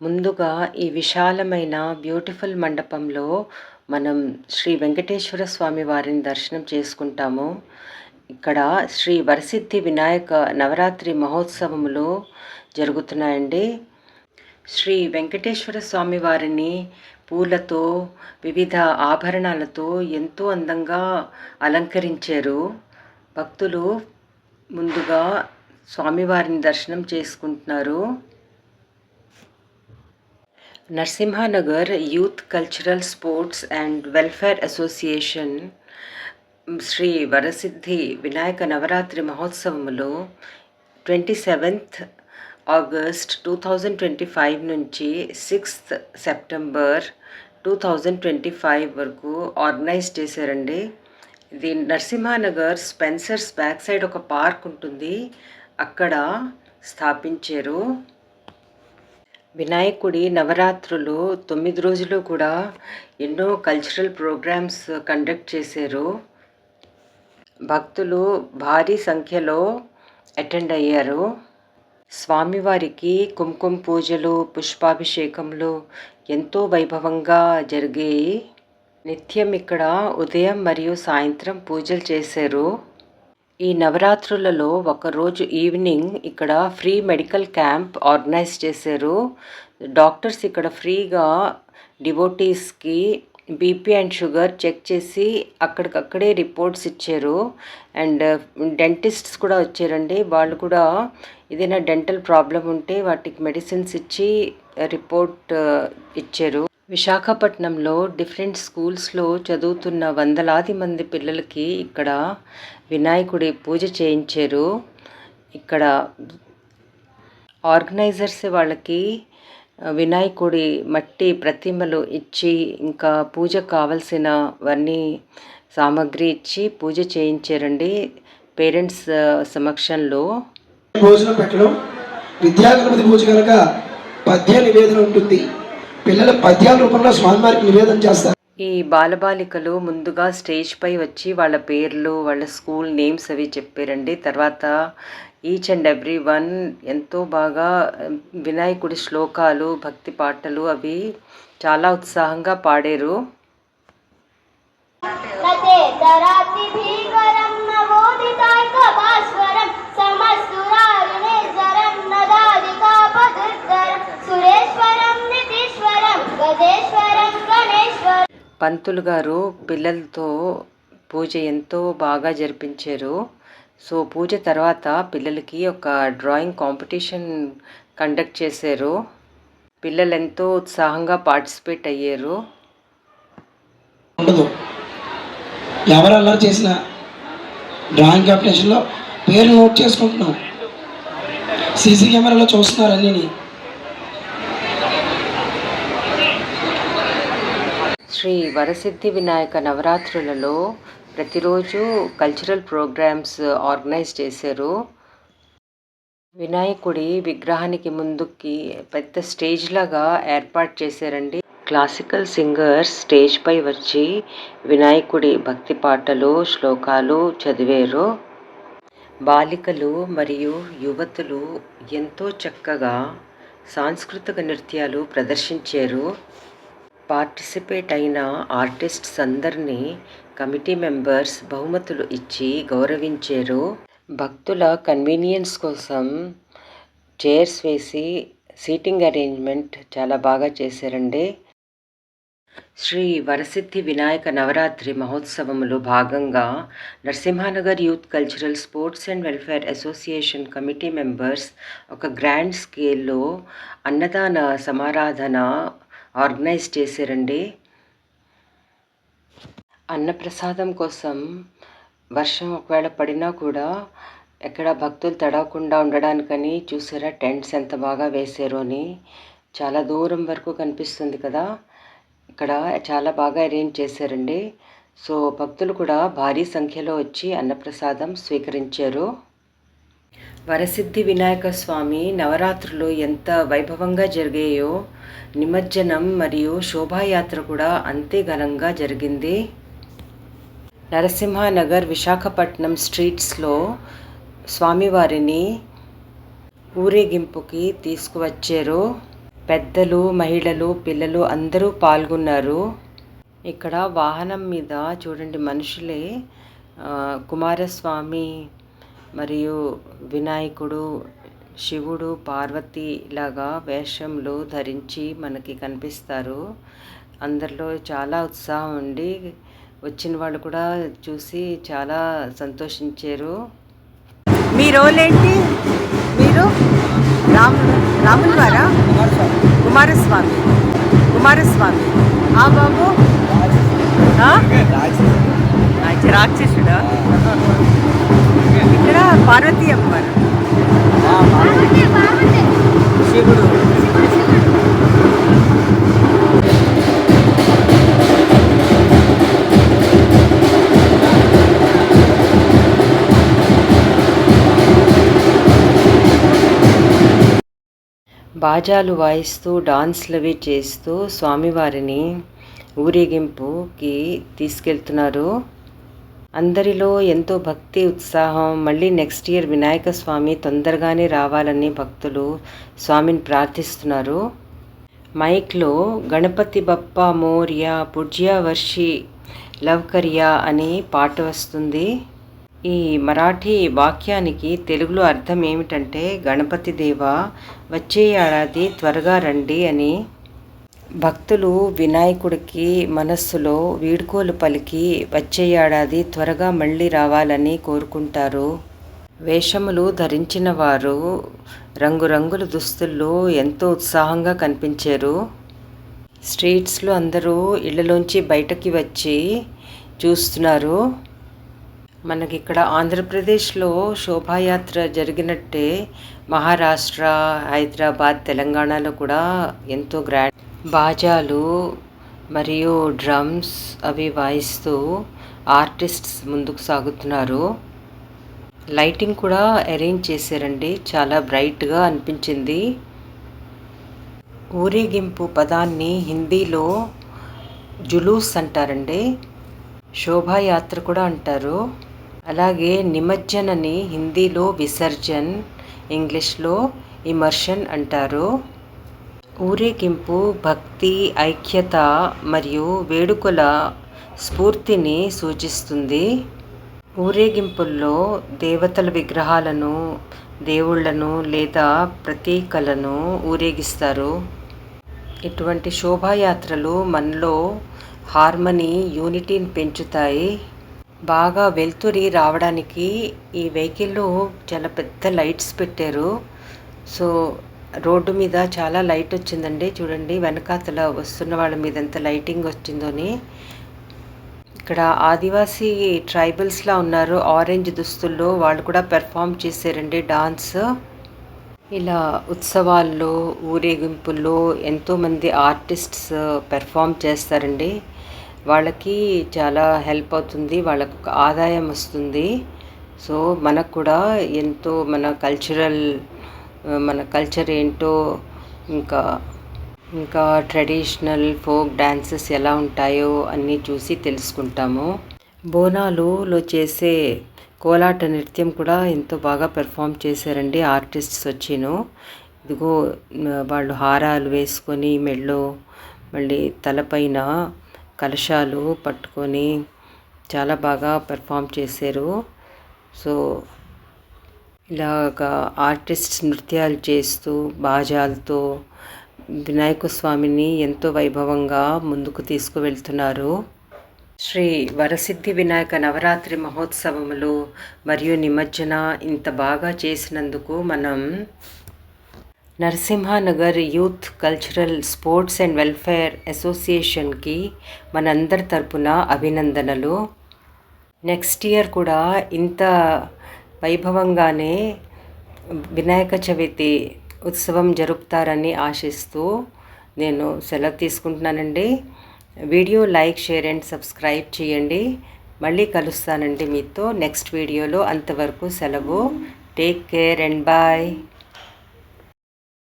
ముందుగా ఈ విశాలమైన బ్యూటిఫుల్ మండపంలో మనం శ్రీ వెంకటేశ్వర స్వామి వారిని దర్శనం చేసుకుంటాము. ఇక్కడ శ్రీ వరసిద్ధి వినాయక నవరాత్రి మహోత్సవములు జరుగుతున్నాయండి. శ్రీ వెంకటేశ్వర స్వామి వారిని పూలతో వివిధ ఆభరణాలతో ఎంతో అందంగా అలంకరించారు. భక్తులు ముందుగా స్వామివారిని దర్శనం చేసుకుంటున్నారు. Narasimhanagar youth cultural sports and welfare association Sri Varasiddhi Vinayaka Navaratri మహోత్సవంలో twenty seventh August two thousand twenty five నుంచి sixth September two thousand twenty five వరకు ఆర్గనైజ్ చేశారండి. ఇది నరసింహానగర్ స్పెన్సర్స్ బ్యాక్ సైడ్ ఒక పార్క్ ఉంటుంది. అక్కడ స్థాపించారు వినాయకుడి నవరాత్రులు తొమ్మిది రోజులు కూడా ఎన్నో కల్చరల్ ప్రోగ్రామ్స్ కండక్ట్ చేశారు. భక్తులు భారీ సంఖ్యలో అటెండ్ అయ్యారు. స్వామివారికి కుంకుమ పూజలు పుష్పాభిషేకములు ఎంతో వైభవంగా జరిగాయి. నిత్యం ఇక్కడ ఉదయం మరియు సాయంత్రం పూజలు చేశారు. ఈ నవరాత్రులలో ఒకరోజు ఈవినింగ్ ఇక్కడ ఫ్రీ మెడికల్ క్యాంప్ ఆర్గనైజ్ చేశారు. డాక్టర్స్ ఇక్కడ ఫ్రీగా డివోటీస్కి బీపీ అండ్ షుగర్ చెక్ చేసి అక్కడికక్కడే రిపోర్ట్స్ ఇచ్చారు. అండ్ డెంటిస్ట్స్ కూడా వచ్చారండి. వాళ్ళు కూడా ఏదైనా డెంటల్ ప్రాబ్లం ఉంటే వాటికి మెడిసిన్స్ ఇచ్చి రిపోర్ట్ ఇచ్చారు. విశాఖపట్నంలో డిఫరెంట్ స్కూల్స్లో చదువుతున్న వందలాది మంది పిల్లలకి ఇక్కడ వినాయకుడి పూజ చేయించారు. ఇక్కడ ఆర్గనైజర్స్ వాళ్ళకి వినాయకుడి మట్టి ప్రతిమలు ఇచ్చి ఇంకా పూజ కావలసినవన్నీ సామాగ్రి ఇచ్చి పూజ చేయించారండి పేరెంట్స్ సమక్షంలో. భోజనం పెట్టడం విద్యాగణపతి పూజ కనుక పద్య నివేదన ఉంటుంది. పిల్లల పద్యాల రూపంలో స్వామివారికి నివేదన చేస్తారు. ఈ బాలబాలికలు ముందుగా స్టేజ్ పై వచ్చి వాళ్ళ పేర్లు వాళ్ళ స్కూల్ నేమ్స్ అవి చెప్పారండి. తర్వాత ఈచ్ అండ్ ఎవ్రీ వన్ ఎంతో బాగా వినాయకుడి శ్లోకాలు భక్తి పాటలు అవి చాలా ఉత్సాహంగా పాడారు. పంతులు గారు పిల్లలతో పూజ ఎంతో బాగా జరిపించారు. సో పూజ తర్వాత పిల్లలకి ఒక డ్రాయింగ్ కాంపిటీషన్ కండక్ట్ చేశారు. పిల్లలు ఎంతో ఉత్సాహంగా పార్టిసిపేట్ అయ్యారు. ఉండదు. ఎవరు అలా చేసిన డ్రాయింగ్ కాంపిటీషన్లో పేరు నోట్ చేసుకుంటున్నాం. సీసీ కెమెరాలో చూస్తున్నారు అన్నీ శ్రీ వరసిద్ధి వినాయక నవరాత్రులలో ప్రతిరోజు కల్చరల్ ప్రోగ్రామ్స్ ఆర్గనైజ్ చేశారు. వినాయకుడి విగ్రహానికి ముందుకి పెద్ద స్టేజ్ లాగా ఏర్పాటు చేశారండి. క్లాసికల్ సింగర్స్ స్టేజ్ పై వచ్చి వినాయకుడి భక్తి పాటలు శ్లోకాలు చదివారు. బాలికలు మరియు యువతులు ఎంతో చక్కగా సాంస్కృతిక నృత్యాలు ప్రదర్శించారు. పార్టిసిపేట్ అయిన ఆర్టిస్ట్స్ అందరినీ కమిటీ మెంబర్స్ బహుమతులు ఇచ్చి గౌరవించారు. భక్తుల కన్వీనియన్స్ కోసం చైర్స్ వేసి సీటింగ్ అరేంజ్మెంట్ చాలా బాగా చేశారండి. శ్రీ వరసిద్ధి వినాయక నవరాత్రి మహోత్సవములో భాగంగా Narasimhanagar youth cultural sports and welfare association committee members ఒక గ్రాండ్ స్కేల్లో అన్నదాన సమారాధన ఆర్గనైజ్ చేశారండి. అన్నప్రసాదం కోసం వర్షం ఒకవేళ పడినా కూడా ఎక్కడ భక్తులు తడవకుండా ఉండడానికని చూసారా టెంట్స్ ఎంత బాగా వేశారు అని. చాలా దూరం వరకు కనిపిస్తుంది కదా. ఇక్కడ చాలా బాగా అరేంజ్ చేశారండి. సో భక్తులు కూడా భారీ సంఖ్యలో వచ్చి అన్నప్రసాదం స్వీకరించారు. వరసిద్ధి వినాయక స్వామి నవరాత్రులు ఎంత వైభవంగా జరిగాయో నిమజ్జనం మరియు శోభాయాత్ర కూడా అంతే ఘనంగా జరిగింది. నరసింహానగర్ విశాఖపట్నం స్ట్రీట్స్లో స్వామివారిని ఊరేగింపుకి తీసుకువచ్చారు. పెద్దలు మహిళలు పిల్లలు అందరూ పాల్గొన్నారు. ఇక్కడ వాహనం మీద చూడండి మనుషులే కుమారస్వామి మరియు వినాయకుడు శివుడు పార్వతి లాగా వేషంలో ధరించి మనకి కనిపిస్తారు. అందరిలో చాలా ఉత్సాహం ఉండి వచ్చిన వాళ్ళు కూడా చూసి చాలా సంతోషించారు. మీ రోల్ ఏంటి? మీరు? రాములు రాముల వారా? కుమారస్వామి. కుమారస్వామి. ఆ బాబు? రాక్షసుడా పార్వతీ. అమ్మవారు శివుడు. బాజాలు వాయిస్తూ డాన్స్లు అవి చేస్తూ స్వామివారిని ఊరేగింపుకి తీసుకెళ్తున్నారు. అందరిలో ఎంతో భక్తి ఉత్సాహం మళ్ళీ నెక్స్ట్ ఇయర్ వినాయక స్వామి తొందరగానే రావాలని భక్తులు స్వామిని ప్రార్థిస్తున్నారు. మైక్లో గణపతి బప్ప మోర్య పుజ్యవర్షి వర్షి లవ్కర్య అని పాట వస్తుంది. ఈ మరాఠీ వాక్యానికి తెలుగులో అర్థం ఏమిటంటే గణపతి దేవ వచ్చే ఏడాది త్వరగా రండి అని భక్తులు వినాయకుడికి మనస్సులో వీడ్కోలు పలికి వచ్చే ఏడాది త్వరగా మళ్ళీ రావాలని కోరుకుంటారు. వేషములు ధరించిన వారు రంగురంగుల దుస్తుల్లో ఎంతో ఉత్సాహంగా కనిపించారు. స్ట్రీట్స్లో అందరూ ఇళ్ళలోంచి బయటకి వచ్చి చూస్తున్నారు. మనకి ఇక్కడ ఆంధ్రప్రదేశ్లో శోభాయాత్ర జరిగినట్టే మహారాష్ట్ర హైదరాబాద్ తెలంగాణలో కూడా ఎంతో గ్రాండ్ బాజాలు మరియు డ్రమ్స్ అవి వాయిస్తూ ఆర్టిస్ట్స్ ముందుకు సాగుతున్నారు. లైటింగ్ కూడా అరేంజ్ చేశారండి. చాలా బ్రైట్గా అనిపించింది. ఊరేగింపు పదాన్ని హిందీలో జులూస్ అంటారండి. శోభాయాత్ర కూడా అంటారు. అలాగే నిమజ్జనని హిందీలో విసర్జన్ ఇంగ్లీష్లో ఇమర్షన్ అంటారు. ఊరేగింపు భక్తి ఐక్యత మరియు వేడుకల స్ఫూర్తిని సూచిస్తుంది. ఊరేగింపుల్లో దేవతల విగ్రహాలను దేవుళ్ళను లేదా ప్రతీకలను ఊరేగిస్తారు. ఇటువంటి శోభాయాత్రలు మనలో హార్మనీ యూనిటీని పెంచుతాయి. బాగా వెలుతురి రావడానికి ఈ వెహికల్లో చాలా పెద్ద లైట్స్ పెట్టారు. సో రోడ్డు మీద చాలా లైట్ వచ్చిందండి. చూడండి వెనకాతల వస్తున్న వాళ్ళ మీద ఎంత లైటింగ్ వచ్చిందోని. ఇక్కడ ఆదివాసీ ట్రైబల్స్లా ఉన్నారు. ఆరెంజ్ దుస్తుల్లో వాళ్ళు కూడా పెర్ఫామ్ చేశారండి డాన్స్. ఇలా ఉత్సవాల్లో ఊరేగింపుల్లో ఎంతోమంది ఆర్టిస్ట్స్ పెర్ఫామ్ చేస్తారండి. వాళ్ళకి చాలా హెల్ప్ అవుతుంది వాళ్ళకు ఒక ఆదాయం వస్తుంది. సో మనకు కూడా ఎంతో మన కల్చరల్ మన కల్చర్ ఏంటో ఇంకా ఇంకా ట్రెడిషనల్ ఫోక్ డ్యాన్సెస్ ఎలా ఉంటాయో అన్నీ చూసి తెలుసుకుంటాము. బోనాలులో చేసే కోలాట నృత్యం కూడా ఎంతో బాగా పెర్ఫామ్ చేశారండి ఆర్టిస్ట్స్ వచ్చిను. ఇదిగో వాళ్ళు హారాలు వేసుకొని మెడలో మళ్ళీ తలపైన కలశాలు పట్టుకొని చాలా బాగా పెర్ఫామ్ చేశారు. సో ఇలాగా ఆర్టిస్ట్స్ నృత్యాలు చేస్తూ బాజాలతో వినాయక స్వామిని ఎంతో వైభవంగా ముందుకు తీసుకువెళ్తున్నారు. శ్రీ వరసిద్ధి వినాయక నవరాత్రి మహోత్సవములు మరియు నిమజ్జన ఇంత బాగా చేసినందుకు మనం Narasimhanagar youth cultural sports and welfare అసోసియేషన్కి మనందరి తరపున అభినందనలు. నెక్స్ట్ ఇయర్ కూడా ఇంత వైభవంగానే వినాయక చవితి ఉత్సవం జరుపుతారని ఆశిస్తూ నేను సెలవు తీసుకుంటున్నానండి. Video like share and subscribe చేయండి. మళ్ళీ కలుస్తానండి మీతో నెక్స్ట్ వీడియోలో. అంతవరకు సెలవు. Take care and bye.